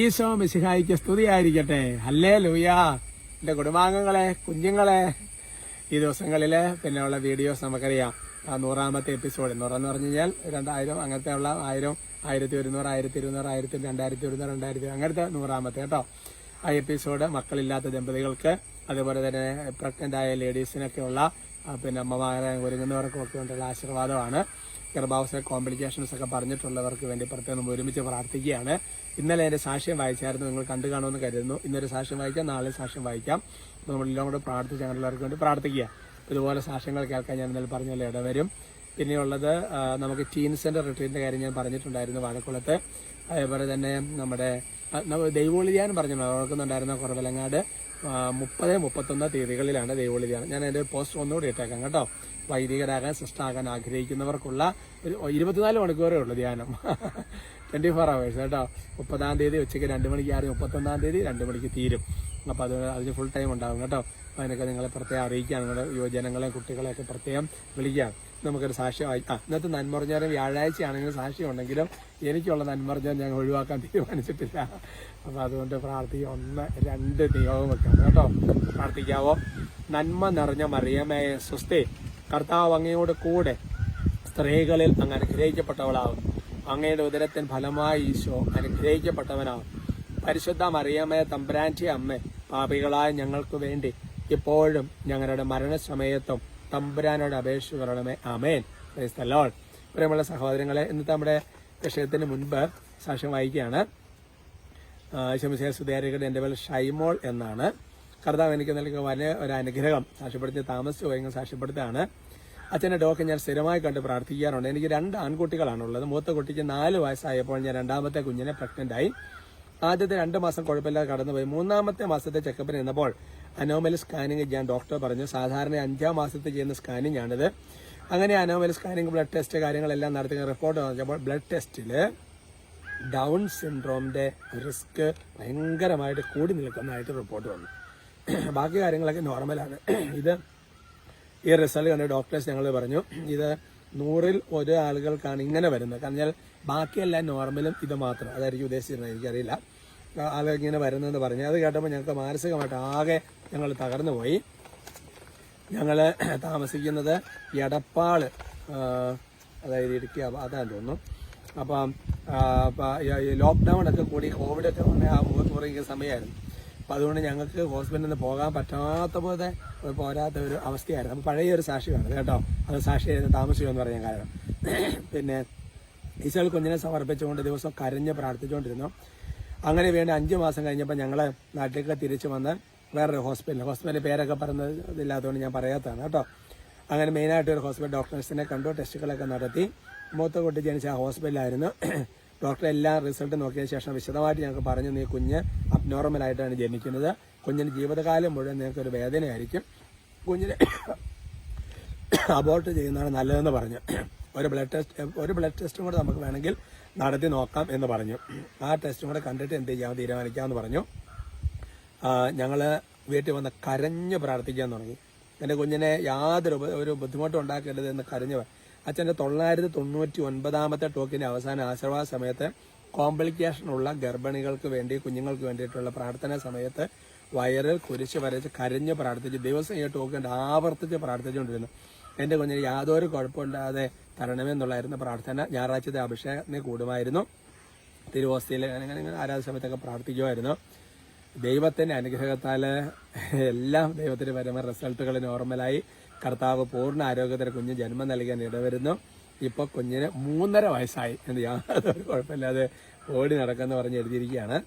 ഈശോ മിശിഹായിക്ക് സ്തുതിയായിരിക്കട്ടെ. അല്ലേ ലൂയ എന്റെ കുടുംബാംഗങ്ങളെ കുഞ്ഞുങ്ങളെ ഈ ദിവസങ്ങളിൽ പിന്നെ ഉള്ള വീഡിയോസ് നമുക്കറിയാം. ആ നൂറാമത്തെ എപ്പിസോഡ് നൂറെന്ന് പറഞ്ഞു കഴിഞ്ഞാൽ രണ്ടായിരം അങ്ങനത്തെ ഉള്ള ആയിരം ആയിരത്തി ഒരുന്നൂറ് ആയിരത്തി ഇരുന്നൂറ് ആയിരത്തി രണ്ടായിരത്തി ഒരുന്നൂറ് രണ്ടായിരത്തി അങ്ങനത്തെ നൂറാമത്തെ കേട്ടോ. ആ എപ്പിസോഡ് മക്കളില്ലാത്ത ദമ്പതികൾക്ക് അതുപോലെ തന്നെ പ്രഗ്നന്റ് ആയ ലേഡീസിനൊക്കെയുള്ള പിന്നെ അമ്മമാരെ ഒരുങ്ങുന്നവർക്കും ഒക്കെ ഉണ്ടുള്ള ആശീർവാദമാണ്. ഗർഭാവസ്ഥ കോംപ്ലിക്കേഷൻസ് ഒക്കെ പറഞ്ഞിട്ടുള്ളവർക്ക് വേണ്ടി പ്രത്യേകം ഒരുമിച്ച് പ്രാർത്ഥിക്കുകയാണ്. ഇന്നലെ എന്റെ സാക്ഷ്യം വായിച്ചായിരുന്നു. നിങ്ങൾ കണ്ടു കാണുമെന്ന് കരുതുന്നു. ഇന്നൊരു സാക്ഷ്യം വായിക്കാം നാളെ സാക്ഷ്യം വായിക്കാം. നമ്മളെല്ലാം കൂടെ പ്രാർത്ഥിച്ച് അങ്ങനെയുള്ളവർക്ക് വേണ്ടി പ്രാർത്ഥിക്കുക. ഇതുപോലെ സാക്ഷ്യങ്ങൾ കേൾക്കാൻ ഞാൻ ഇന്നലെ പറഞ്ഞ ഇടവരും. പിന്നെയുള്ളത് നമുക്ക് ടീൻ സെന്റർ റിട്രീറ്റിന്റെ കാര്യം ഞാൻ പറഞ്ഞിട്ടുണ്ടായിരുന്നു വാഴക്കുളത്ത്. അതേപോലെ തന്നെ നമ്മുടെ ദൈവോളിധ്യാനം പറഞ്ഞു ഓർക്കുന്നുണ്ടായിരുന്ന കുറവലങ്ങാട്? മുപ്പത് മുപ്പത്തൊന്ന് തീയതികളിലാണ് ദൈവോളിധ്യാനം ഞാൻ അതിന്റെ പോസ്റ്റ് ഒന്നുകൂടി ഇട്ടേക്കാം കേട്ടോ. വൈദികരാകാൻ സിസ്റ്റാകാൻ ആഗ്രഹിക്കുന്നവർക്കുള്ള ഒരു ഇരുപത്തിനാല് മണിക്കൂറേ ഉള്ളൂ ധ്യാനം. ട്വന്റി ഫോർ അവേഴ്സ് കേട്ടോ. മുപ്പതാം തീയതി ഉച്ചയ്ക്ക് രണ്ട് മണിക്ക് ആറ് മുപ്പത്തൊന്നാം തീയതി രണ്ട് മണിക്ക് തീരും. അപ്പോൾ അത് അതിന് ഫുൾ ടൈം ഉണ്ടാകും കേട്ടോ. അതിനൊക്കെ നിങ്ങളെ പ്രത്യേകം അറിയിക്കാൻ നിങ്ങളുടെ യുവജനങ്ങളെ കുട്ടികളെയൊക്കെ പ്രത്യേകം വിളിക്കാം. നമുക്കൊരു സാക്ഷ്യം വായി- ആ ഇന്നത്തെ നന്മറിഞ്ഞാലും വ്യാഴാഴ്ച ആണെങ്കിലും സാക്ഷ്യം ഉണ്ടെങ്കിലും എനിക്കുള്ള നന്മറിഞ്ഞാൽ ഞാൻ ഒഴിവാക്കാൻ തീരുമാനിച്ചിട്ടില്ല. അപ്പോൾ അതുകൊണ്ട് പ്രാർത്ഥിക്കുക. ഒന്ന് രണ്ട് നിയോഗം വെക്കാം. കേട്ടോ പ്രാർത്ഥിക്കാവോ? നന്മ നിറഞ്ഞ മറിയമേ സുസ്ഥേ കർത്താവ് അങ്ങയോട് കൂടെ സ്ത്രീകളിൽ അങ്ങ് അനുഗ്രഹിക്കപ്പെട്ടവളാവും. അങ്ങയുടെ ഉദരത്തിൻ ഫലമായി ഈശോ അനുഗ്രഹിക്കപ്പെട്ടവനാവും. പരിശുദ്ധ മറിയമ്മയെ തമ്പ്രാന്റി അമ്മ പാപികളായ ഞങ്ങൾക്ക് വേണ്ടി ഇപ്പോഴും ഞങ്ങളുടെ മരണസമയത്തും തമ്പുരാനോട് അപേക്ഷ പറയണമേ. ആമേൻ. ക്രൈസ്തലോൾ. പ്രിയമുള്ള സഹോദരങ്ങളെ ഇന്നത്തെ നമ്മുടെ വിഷയത്തിന് മുൻപ് സാക്ഷ്യം വായിക്കുകയാണ്. ശമിസേ സുധാരികളുടെ എന്റെ പേര് ഷൈമോൾ എന്നാണ്. കർത്താവ് എനിക്ക് നൽകിയ വലിയ ഒരു അനുഗ്രഹം സാക്ഷ്യപ്പെടുത്തി താമസിച്ചു പോയെങ്കിൽ സാക്ഷ്യപ്പെടുത്താണ് അച്ഛന്റെ ഡോക്ക് ഞാൻ സ്ഥിരമായി കണ്ട് പ്രാർത്ഥിക്കാറുണ്ട്. എനിക്ക് രണ്ട് ആൺകുട്ടികളാണുള്ളത്. മൂത്ത കുട്ടിക്ക് നാല് വയസ്സായപ്പോൾ ഞാൻ രണ്ടാമത്തെ കുഞ്ഞിനെ പ്രഗ്നന്റ് ആയി. ആദ്യത്തെ രണ്ട് മാസം കുഴപ്പമില്ലാതെ കടന്നുപോയി. മൂന്നാമത്തെ മാസത്തെ ചെക്കപ്പിന് നിന്നപ്പോൾ അനോമലി സ്കാനിങ് ചെയ്യാൻ ഡോക്ടർ പറഞ്ഞു. സാധാരണ അഞ്ചാം മാസത്തിൽ ചെയ്യുന്ന സ്കാനിങ് ആണിത്. അങ്ങനെ അനോമൽ സ്കാനിങ് ബ്ലഡ് ടെസ്റ്റ് കാര്യങ്ങളെല്ലാം നടത്തി. റിപ്പോർട്ട് വന്നപ്പോൾ ബ്ലഡ് ടെസ്റ്റിൽ ഡൗൺ സിൻഡ്രോമിന്റെ റിസ്ക് ഭയങ്കരമായിട്ട് കൂടി നിൽക്കുന്നതായിട്ട് റിപ്പോർട്ട് വന്നു. ബാക്കി കാര്യങ്ങളൊക്കെ നോർമലാണ് ഇത് ഈ റിസൾട്ട് കണ്ട ഡോക്ടേഴ്സ് ഞങ്ങൾ പറഞ്ഞു ഇത് നൂറിൽ ഒരു ആളുകൾക്കാണ് ഇങ്ങനെ വരുന്നത്. കാരണം ബാക്കിയെല്ലാം നോർമലും ഇത് മാത്രം. അതായിരിക്കും ഉദ്ദേശിച്ചിരുന്നത്. എനിക്കറിയില്ല. ആളുകൾ ഇങ്ങനെ വരുന്നതെന്ന് പറഞ്ഞു. അത് കേട്ടപ്പോൾ ഞങ്ങൾക്ക് മാനസികമായിട്ട് ആകെ ഞങ്ങൾ തകർന്നു പോയി. ഞങ്ങൾ താമസിക്കുന്നത് എടപ്പാൾ അതായത് ഇടുക്കി അതാന്ന് തോന്നുന്നു. അപ്പം ലോക്ക്ഡൗൺ ഒക്കെ കൂടി കോവിഡ് ഒക്കെ വന്ന ആ മുഖത്ത് പറയുന്ന സമയമായിരുന്നു അപ്പം അതുകൊണ്ട് ഞങ്ങൾക്ക് ഹോസ്പിറ്റലിൽ നിന്ന് പോകാൻ പറ്റാത്ത പോലെ പോരാത്ത ഒരു അവസ്ഥയായിരുന്നു. അപ്പം പഴയ ഒരു സാക്ഷിയാണ് കേട്ടോ. അത് സാക്ഷിയായിരുന്നു താമസിക്കുക എന്ന് പറയാൻ കാരണം. പിന്നെ ഈശോയിൽ കുഞ്ഞിനെ സമർപ്പിച്ചുകൊണ്ട് ദിവസം കരഞ്ഞ് പ്രാർത്ഥിച്ചുകൊണ്ടിരുന്നു. അങ്ങനെ വേണ്ട അഞ്ച് മാസം കഴിഞ്ഞപ്പോൾ ഞങ്ങൾ നാട്ടിലേക്ക് തിരിച്ചു വന്ന് വേറൊരു ഹോസ്പിറ്റൽ ഹോസ്പിറ്റലിന്റെ പേരൊക്കെ പറയുന്നത് ഇല്ലാത്തതുകൊണ്ട് ഞാൻ പറയാത്തതാണ് കേട്ടോ. അങ്ങനെ മെയിനായിട്ട് ഒരു ഹോസ്പിറ്റൽ ഡോക്ടേഴ്സിനെ കണ്ടു ടെസ്റ്റുകളൊക്കെ നടത്തി. മൂത്ത കുട്ടി ജനിച്ച ആ ഹോസ്പിറ്റലായിരുന്നു ഡോക്ടർ എല്ലാ റിസൾട്ട് നോക്കിയ ശേഷം വിശദമായിട്ട് ഞങ്ങൾക്ക് പറഞ്ഞു നീ കുഞ്ഞ് അബ്നോർമൽ ആയിട്ടാണ് ജനിക്കുന്നത്. കുഞ്ഞിന് ജീവിതകാലം മുഴുവൻ നിങ്ങൾക്ക് ഒരു വേദനയായിരിക്കും. കുഞ്ഞിനെ അബോർട്ട് ചെയ്യുന്നതാണ് നല്ലതെന്ന് പറഞ്ഞു. ഒരു ബ്ലഡ് ടെസ്റ്റ് ഒരു ബ്ലഡ് ടെസ്റ്റും കൂടെ നമുക്ക് വേണമെങ്കിൽ നടത്തി നോക്കാം എന്ന് പറഞ്ഞു. ആ ടെസ്റ്റും കൂടെ കണ്ടിട്ട് എന്ത് ചെയ്യാമെന്ന് തീരുമാനിക്കാമെന്ന് പറഞ്ഞു. ഞങ്ങൾ വീട്ടിൽ വന്ന് കരഞ്ഞ് പ്രാർത്ഥിക്കാൻ തുടങ്ങി. എന്റെ കുഞ്ഞിനെ യാതൊരു ഒരു ബുദ്ധിമുട്ടും ഉണ്ടാക്കരുത് എന്ന് കരഞ്ഞു അച്ഛന്റെ തൊള്ളായിരത്തി തൊണ്ണൂറ്റി ഒൻപതാമത്തെ ടോക്കിന്റെ അവസാന ആശ്രവാ സമയത്ത് കോംപ്ലിക്കേഷനുള്ള ഗർഭിണികൾക്ക് വേണ്ടി കുഞ്ഞുങ്ങൾക്ക് വേണ്ടിയിട്ടുള്ള പ്രാർത്ഥന സമയത്ത് വയറിൽ കുരിശ് വരച്ച് കരഞ്ഞ് പ്രാർത്ഥിച്ച് ദിവസം ഈ ടോക്കിന്റെ ആവർത്തിച്ച് പ്രാർത്ഥിച്ചുകൊണ്ടിരുന്നു. എന്റെ കുഞ്ഞിന് യാതൊരു കുഴപ്പമില്ലാതെ തരണമെന്നുള്ളായിരുന്നു പ്രാർത്ഥന. ഞായറാഴ്ചത്തെ അഭിഷേകത്തിന് കൂടുമായിരുന്നു. തിരുവോസ്തിയിൽ ആരാധ സമയത്തൊക്കെ പ്രാർത്ഥിക്കുമായിരുന്നു. ദൈവത്തിന്റെ അനുഗ്രഹത്താൽ എല്ലാം ദൈവത്തിന് പരമ റിസൾട്ടുകൾ നോർമലായി. കർത്താവ് പൂർണ ആരോഗ്യത്തിന് കുഞ്ഞ് ജന്മം നൽകാൻ ഇടവരുന്നു. ഇപ്പൊ കുഞ്ഞിന് മൂന്നര വയസ്സായി. എന്ത് യാതൊരു കുഴപ്പമില്ലാതെ ഓടി നടക്കുന്ന പറഞ്ഞ് എഴുതിയിരിക്കുകയാണ്.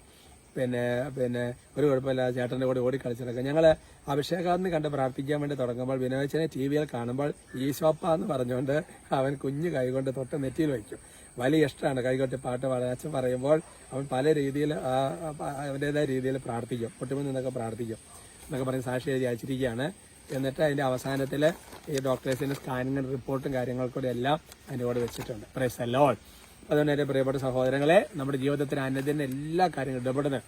പിന്നെ പിന്നെ ഒരു കുഴപ്പമില്ലാതെ ചേട്ടന്റെ കൂടെ ഓടി കളിച്ചിടക്കുക ഞങ്ങൾ അഭിഷേകാന്ന് കണ്ട് പ്രാർത്ഥിക്കാൻ വേണ്ടി തുടങ്ങുമ്പോൾ വിനോദച്ചനെ ടി വിയിൽ കാണുമ്പോൾ ഈശോപ്പ എന്ന് പറഞ്ഞുകൊണ്ട് അവൻ കുഞ്ഞ് കൈകൊണ്ട് തൊട്ട് നെറ്റിയിൽ വയ്ക്കും. വലിയ ഇഷ്ടമാണ്. കൈകൊട്ടി പാട്ട് പാടാൻ അച്ഛൻ പറയുമ്പോൾ അവൻ പല രീതിയിൽ അവന്റെതായ രീതിയിൽ പ്രാർത്ഥിക്കും. മുട്ടുമ്പോൾ നിന്നൊക്കെ പ്രാർത്ഥിക്കും. എന്നൊക്കെ പറഞ്ഞ് സാക്ഷി എഴുതി അയച്ചിരിക്കുകയാണ്. എന്നിട്ട് അതിന്റെ അവസാനത്തിൽ ഈ ഡോക്ടേഴ്സിന്റെ സ്കാനിങ് റിപ്പോർട്ടും കാര്യങ്ങൾക്കൂടെ എല്ലാം അതിന്റെ കൂടെ വെച്ചിട്ടുണ്ട്. പ്രൈസ് അല്ലോൾ അതുകൊണ്ട് എന്റെ പ്രിയപ്പെട്ട സഹോദരങ്ങളെ നമ്മുടെ ജീവിതത്തിൽ അന്നതിന് എല്ലാ കാര്യങ്ങളും ഇടപെടുന്നത്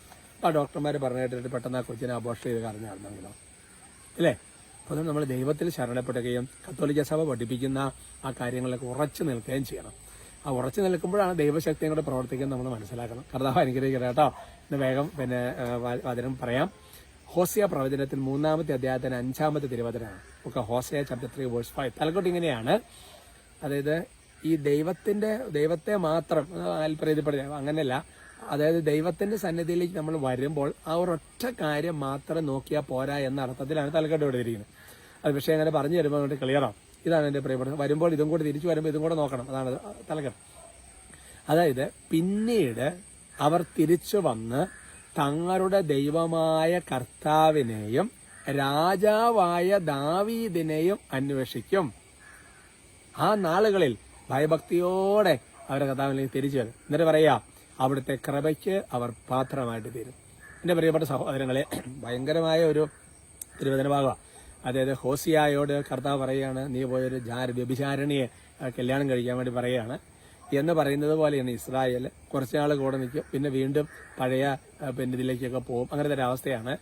ആ ഡോക്ടർമാർ പറഞ്ഞു കേട്ടിട്ട് പെട്ടെന്ന് ആ കൊച്ചിനെ അബോഷം ചെയ്ത് കളഞ്ഞായിരുന്നെങ്കിലോ അല്ലേ? അപ്പോൾ നമ്മൾ ദൈവത്തിൽ ശരണപ്പെടുകയും കത്തോലിക്ക സഭ പഠിപ്പിക്കുന്ന ആ കാര്യങ്ങളിലൊക്കെ ഉറച്ചു നിൽക്കുകയും ചെയ്യണം. ഉറച്ചു നിൽക്കുമ്പോഴാണ് ദൈവശക്തിയും കൂടെ പ്രവർത്തിക്കുന്നത് നമ്മൾ മനസ്സിലാക്കണം. കർത്താവ് അനുഗ്രഹിക്കട്ടെ കേട്ടോ. ഇന്ന് വേഗം പിന്നെ വചനം പറയാം. ഹോസിയ പ്രവചനത്തിൽ മൂന്നാമത്തെ അധ്യായത്തിന് അഞ്ചാമത്തെ തിരുവചനമാണ്. ഒക്കെ Hosea chapter three verse five തലക്കോട്ട് ഇങ്ങനെയാണ്. അതായത് ഈ ദൈവത്തിന്റെ ദൈവത്തെ മാത്രം അല്പരീതിപ്പെടുക അങ്ങനെയല്ല. അതായത് ദൈവത്തിന്റെ സന്നിധിയിലേക്ക് നമ്മൾ വരുമ്പോൾ ആ ഒരൊറ്റ കാര്യം മാത്രം നോക്കിയാൽ പോരാ എന്ന അർത്ഥത്തിലാണ് തലക്കെട്ട് ഇരിക്കുന്നത്. അത് പക്ഷേ അങ്ങനെ പറഞ്ഞു തരുമ്പോൾ അങ്ങോട്ട് ക്ലിയറാവും ഇതാണ് എന്റെ പ്രിയപ്പെട്ടത് വരുമ്പോൾ ഇതും കൂടെ തിരിച്ചു വരുമ്പോൾ ഇതും കൂടെ നോക്കണം. അതാണ് തലക്കെട്ട്. അതായത് പിന്നീട് അവർ തിരിച്ചു വന്ന് തങ്ങളുടെ ദൈവമായ കർത്താവിനെയും രാജാവായ ദാവീദിനെയും അന്വേഷിക്കും. ആ നാളുകളിൽ ഭയഭക്തിയോടെ അവരുടെ കർത്താവിനെ തിരിച്ചു വരും. എന്നിട്ട് പറയാ അവിടുത്തെ കൃപയ്ക്ക് അവർ പാത്രമായിട്ട് തീരും. എന്റെ പ്രിയപ്പെട്ട സഹോദരങ്ങളെ ഭയങ്കരമായ ഒരു തിരുവചന ഭാഗമാണ് അതായത് ഹോസിയായോട് കർത്താവ് പറയുകയാണ് നീ പോയൊരു ജാര വ്യഭിചാരണിയെ കല്യാണം കഴിക്കാൻ വേണ്ടി പറയുകയാണ്. എന്ന് പറയുന്നത് പോലെയാണ് ഇസ്രായേൽ കുറച്ച് നാൾ കൂടെ നിൽക്കും പിന്നെ വീണ്ടും പഴയ പിന്നെ ഇതിലേക്കൊക്കെ പോകും. അങ്ങനത്തെ ഒരു അവസ്ഥയാണ്.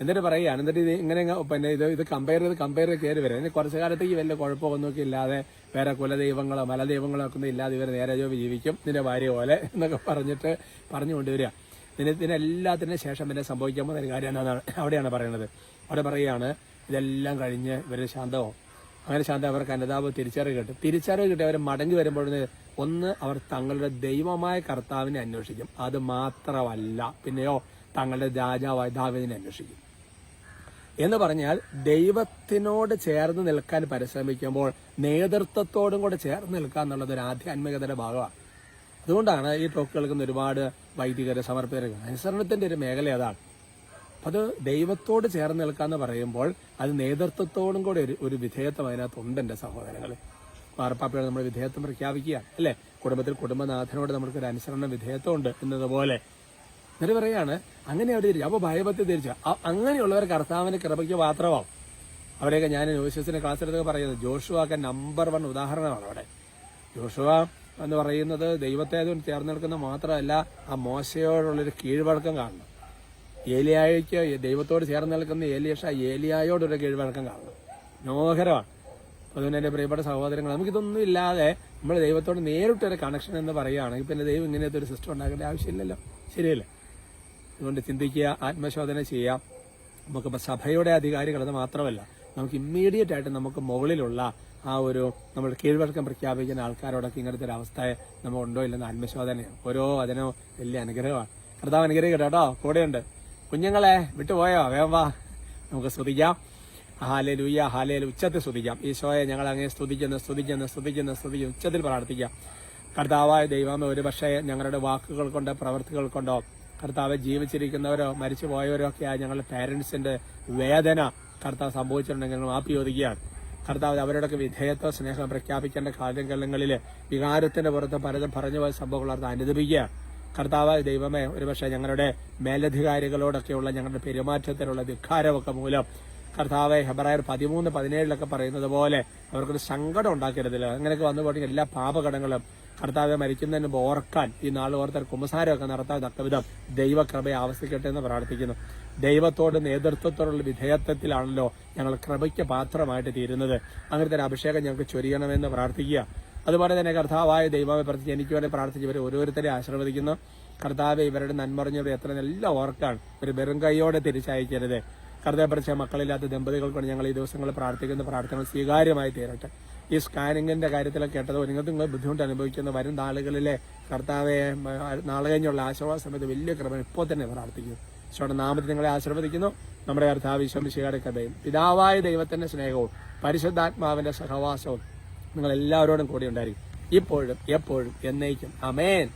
എന്നിട്ട് പറയുകയാണ് എന്നിട്ട് ഇത് ഇങ്ങനെ പിന്നെ ഇത് ഇത് കമ്പയർ ചെയ്ത് കമ്പയർ ചെയ്ത് കയറി വരും. ഇനി കുറച്ച് കാലത്തേക്ക് വലിയ കുഴപ്പമൊന്നുമൊക്കെ ഇല്ലാതെ വേറെ കുലദൈവങ്ങളോ മലദൈവങ്ങളോ ഒക്കെ ഒന്നും ഇല്ലാതെ ഇവർ നേരെ ചൊവ്വെ ജീവിക്കും. നിന്റെ ഭാര്യ പോലെ എന്നൊക്കെ പറഞ്ഞിട്ട് പറഞ്ഞു കൊണ്ടുവരിക ഇതിന് ഇതിനെല്ലാത്തിനും ശേഷം പിന്നെ സംഭവിക്കാൻ പോകുന്ന ഒരു കാര്യം എന്താണെന്നാണ് അവിടെയാണ് പറയുന്നത്. അവിടെ പറയുകയാണ് ഇതെല്ലാം കഴിഞ്ഞ് ഇവർ ശാന്തമാവും അങ്ങനെ ശാന്തം അവർക്ക് അനുതാപ തിരിച്ചറിവ് കിട്ടും. തിരിച്ചറിവ് കിട്ടി അവർ മടങ്ങി വരുമ്പോഴേ ഒന്ന് അവർ തങ്ങളുടെ ദൈവമായ കർത്താവിനെ അന്വേഷിക്കും. അത് മാത്രമല്ല പിന്നെയോ തങ്ങളുടെ രാജാവായ ദാവിനെ അന്വേഷിക്കും. എന്ന് പറഞ്ഞാൽ ദൈവത്തിനോട് ചേർന്ന് നിൽക്കാൻ പരിശ്രമിക്കുമ്പോൾ നേതൃത്വത്തോടും കൂടെ ചേർന്ന് നിൽക്കുക എന്നുള്ളത് ഒരു ആധ്യാത്മികതയുടെ ഭാഗമാണ്. അതുകൊണ്ടാണ് ഈ ടോക്ക് കേൾക്കുന്ന ഒരുപാട് വൈദികരെ സമർപ്പിതരെ അനുസരണത്തിന്റെ ഒരു മേഖല അതാണ്. അപ്പൊ അത് ദൈവത്തോട് ചേർന്ന് നിൽക്കുക എന്ന് പറയുമ്പോൾ അത് നേതൃത്വത്തോടും കൂടെ ഒരു ഒരു വിധേയത്വം അതിനകത്തുണ്ട് എന്റെ സഹോദരങ്ങളെ. മാർപ്പാപ്പയോട് നമ്മൾ വിധേയത്വം പ്രഖ്യാപിക്കുക അല്ലേ? കുടുംബത്തിൽ കുടുംബനാഥനോട് നമ്മൾക്ക് ഒരു അനുസരണ വിധേയത്വം ഉണ്ട് എന്നതുപോലെ. എന്നിട്ട് പറയാണ് അങ്ങനെ അവർ തിരിച്ചു. അപ്പൊ ഭയഭക്തി തിരിച്ചു. അങ്ങനെയുള്ളവർ കർത്താവിന്റെ കൃപയ്ക്ക് പാത്രമാവും അവരെയൊക്കെ ഞാൻ നോസിസിന്റെ ക്ലാസ് എടുത്തൊക്കെ പറയുന്നത് ജോഷുവൊക്കെ നമ്പർ വൺ ഉദാഹരണമാണ് അവിടെ. ജോഷുവ എന്ന് പറയുന്നത് ദൈവത്തെ അതുകൊണ്ട് ചേർന്ന് നിൽക്കുന്ന മാത്രമല്ല ആ മോശയോടുള്ളൊരു കീഴ്വഴക്കം കാണണം. ഏലിയായ്ക്ക് ദൈവത്തോട് ചേർന്ന് നിൽക്കുന്ന ഏലിയഷ ഏലിയായോടൊരു കീഴ്വഴക്കം കാണണം. മനോഹരമാണ്. അതുകൊണ്ട് എന്റെ പ്രിയപ്പെട്ട സഹോദരങ്ങൾ നമുക്കിതൊന്നും ഇല്ലാതെ നമ്മൾ ദൈവത്തോട് നേരിട്ടൊരു കണക്ഷൻ എന്ന് പറയുകയാണെങ്കിൽ പിന്നെ ദൈവം ഇങ്ങനത്തെ ഒരു സിസ്റ്റം ഉണ്ടാക്കേണ്ട ആവശ്യമില്ലല്ലോ. ശരിയല്ലേ? അതുകൊണ്ട് ചിന്തിക്കുക ആത്മശോധന ചെയ്യാം നമുക്ക് സഭയുടെ അധികാരികൾ അത് മാത്രമല്ല നമുക്ക് ഇമ്മീഡിയറ്റ് ആയിട്ട് നമുക്ക് മുകളിലുള്ള ആ ഒരു നമ്മൾ കീഴ്വഴക്കം പ്രഖ്യാപിക്കുന്ന ആൾക്കാരോടൊക്കെ ഇങ്ങനത്തെ ഒരു അവസ്ഥയെ നമ്മൾ ഉണ്ടോ ഇല്ലെന്ന് ആത്മശോധനയാണ്. ഓരോ അതിനോ വലിയ അനുഗ്രഹമാണ്. കർത്താവ് അനുഗ്രഹിക്കട്ടെ കേട്ടോ. കൂടെയുണ്ട്. കുഞ്ഞുങ്ങളെ വിട്ടുപോയോ? വാ. നമുക്ക് സ്തുതിക്കാം. ഹാലേ ലൂയ്യ ഹാലേ ഉച്ചത്തിൽ സ്തുതിക്കാം. ഈശോയെ ഞങ്ങൾ അങ്ങനെ സ്തുതിക്കുന്നു സ്തുതിക്കുന്നു സ്തുതിക്കുന്നു സ്തുതിക്കുന്നു. ഉച്ചത്തിൽ പ്രാർത്ഥിക്കാം. കർത്താവായ ദൈവം ഒരു പക്ഷേ ഞങ്ങളുടെ വാക്കുകൾ കൊണ്ട് പ്രവൃത്തികൾ കൊണ്ടോ കർത്താവ് ജീവിച്ചിരിക്കുന്നവരോ മരിച്ചു പോയവരോ ഒക്കെ ആയ ഞങ്ങളുടെ പേരൻസിന്റെ വേദന കർത്താവ് സംഭവിച്ചിട്ടുണ്ടെങ്കിൽ ഞങ്ങൾ മാപ്പി ചോദിക്കുകയാണ്. കർത്താവ് അവരോടൊക്കെ വിധേയത്വ സ്നേഹം പ്രഖ്യാപിക്കേണ്ട കാലങ്ങളിലെ വികാരത്തിന്റെ പുറത്ത് പലതും പറഞ്ഞു പോയ സംഭവങ്ങൾ അത് അനുദപിക്കുകയാണ് കർത്താവായ ദൈവമേ ഒരുപക്ഷെ ഞങ്ങളുടെ മേലധികാരികളോടൊക്കെയുള്ള ഞങ്ങളുടെ പെരുമാറ്റത്തിലുള്ള ധിക്കാരമൊക്കെ മൂലം കർത്താവെ ഹെബ്രായർ പതിമൂന്ന് പതിനേഴിലൊക്കെ പറയുന്നത് പോലെ അവർക്കൊരു സങ്കടം ഉണ്ടാക്കരുതില്ല. അങ്ങനെയൊക്കെ വന്നു പോയിട്ട് എല്ലാ പാപകടങ്ങളും കർത്താവെ മരിക്കുന്നതിന് മുമ്പ് ഓർക്കാൻ ഈ നാൾ ഓർത്തർ കുമ്പസാരമൊക്കെ നടത്താൻ തക്കവിധം ദൈവകൃപയെ ആവശ്യിക്കട്ടെ എന്ന് പ്രാർത്ഥിക്കുന്നു. ദൈവത്തോട് നേതൃത്വത്തോടുള്ള വിധേയത്വത്തിലാണല്ലോ ഞങ്ങൾ കൃപയ്ക്ക് പാത്രമായിട്ട് തീരുന്നത്. അങ്ങനത്തെ ഒരു അഭിഷേകം ഞങ്ങൾക്ക് ചൊരിയണമെന്ന് പ്രാർത്ഥിക്കുക. അതുപോലെ തന്നെ കർത്താവായ ദൈവമെ പ്രതി എനിക്ക് വേണ്ടി പ്രാർത്ഥിച്ചവരെ ഓരോരുത്തരെ ആശീർവദിക്കുന്നു. കർത്താവ് ഇവരുടെ നന്മറിഞ്ഞവരെ എത്ര നല്ല ഓർക്കാണ് ഒരു വെറും കൈയോടെ തിരിച്ചയക്കരുത്. കർത്താവ് മക്കളില്ലാത്ത ദമ്പതികൾക്കാണ് ഞങ്ങൾ ഈ ദിവസങ്ങളിൽ പ്രാർത്ഥിക്കുന്ന പ്രാർത്ഥനകൾ സ്വീകാര്യമായി തീരട്ടെ. ഈ സ്കാനിങ്ങിന്റെ കാര്യത്തിലൊക്കെ കേട്ടത് നിങ്ങൾക്ക് നിങ്ങൾ ബുദ്ധിമുട്ട് അനുഭവിക്കുന്ന വരും നാളുകളിലെ കർത്താവെ നാളെ കഴിഞ്ഞുള്ള ആശ്രവാസ സമയത്ത് വലിയ ക്രമം ഇപ്പോൾ തന്നെ പ്രാർത്ഥിക്കുന്നു. ഈശോയുടെ നാമത്തിൽ നിങ്ങളെ ആശീർവദിക്കുന്നു. നമ്മുടെ കർത്താവ് ഈശ്വമിശിയുടെ കഥയും പിതാവായ ദൈവത്തിന്റെ സ്നേഹവും പരിശുദ്ധാത്മാവിന്റെ സഹവാസവും നിങ്ങൾ എല്ലാവരോടും കൂടി ഉണ്ടായിരിക്കും. ഇപ്പോഴും എപ്പോഴും എന്നേക്കും. അമേൻ